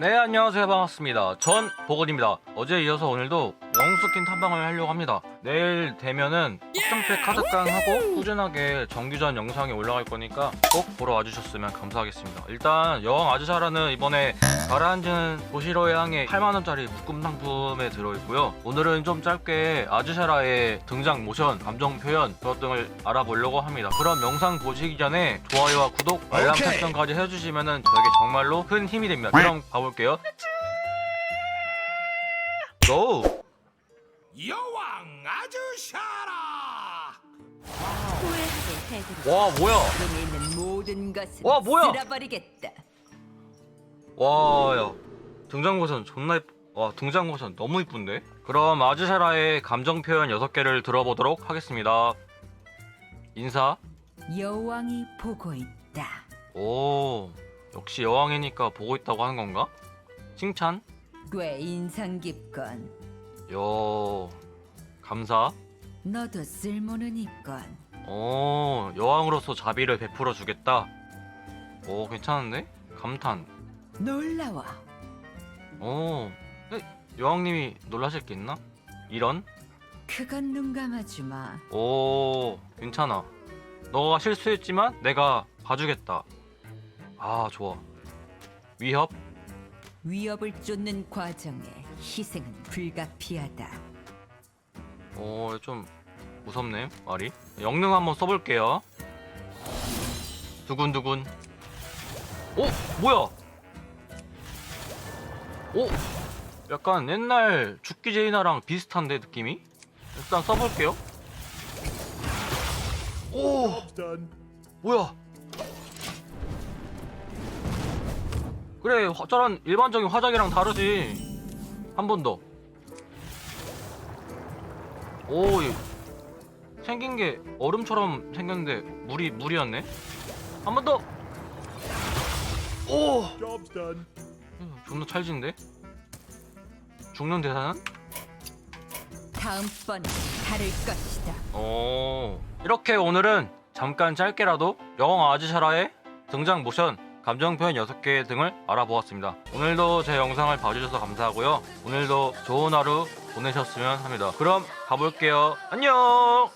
네 안녕하세요. 반갑습니다. 전 보건입니다. 어제 이어서 오늘도 영수킨 탐방을 하려고 합니다. 내일 되면은 확정팩 카드깡하고 꾸준하게 정규전 영상이 올라갈 거니까 꼭 보러 와주셨으면 감사하겠습니다. 일단 여왕 아즈샤라는 이번에 가라앉은 도시로의 향에 8만원짜리 묶음 상품에 들어있고요. 오늘은 좀 짧게 아즈샤라의 등장 모션, 감정 표현 그것 등을 알아보려고 합니다. 그럼 영상 보시기 전에 좋아요와 구독, 알람. 설정까지 해주시면 저에게 정말로 큰 힘이 됩니다. 그럼 가볼게요. 고! 해드리고 와 뭐야 등에 있는 모든 것을 와, 뭐야? 쓸어버리겠다. 와 야 등장 모션 존나 이쁘... 와 등장 모션 너무 이쁜데? 그럼 아즈샤라의 감정 표현 6개를 들어보도록 하겠습니다 인사 여왕이 보고 있다. 오 역시 여왕이니까 보고 있다고 하는 건가? 칭찬? 꽤 인상 깊건 여... 감사 너도 쓸모는 있건 오 여왕으로서 자비를 베풀어 주겠다 오 괜찮은데? 감탄 놀라워. 오 에? 여왕님이 놀라실 게 있나? 이런? 그건 눈 감아주 마. 오 괜찮아 너가 실수했지만 내가 봐주겠다 아 좋아 위협? 위협을 쫓는 과정에 희생은 불가피하다. 오 좀 무섭네 말이 영능 한번 써볼게요 두근두근. 오 뭐야? 오 약간 옛날 죽기 제이나랑 비슷한데 느낌이? 일단 써볼게요. 오! 뭐야? 그래 화- 저런 일반적인 화작이랑 다르지. 한 번 더. 오, 이- 생긴 게 얼음처럼 생겼는데 물이 물이었네. 한 번 더. 오, Job's done. 음, 존나 찰진데. 죽는 대사는? 다음번 다를 것이다. 어, 이렇게 오늘은 잠깐 짧게라도 영웅 아지샤라의 등장 모션, 감정 표현 6개 등을 알아보았습니다. 오늘도 제 영상을 봐주셔서 감사하고요. 오늘도 좋은 하루 보내셨으면 합니다. 그럼 가볼게요. 안녕!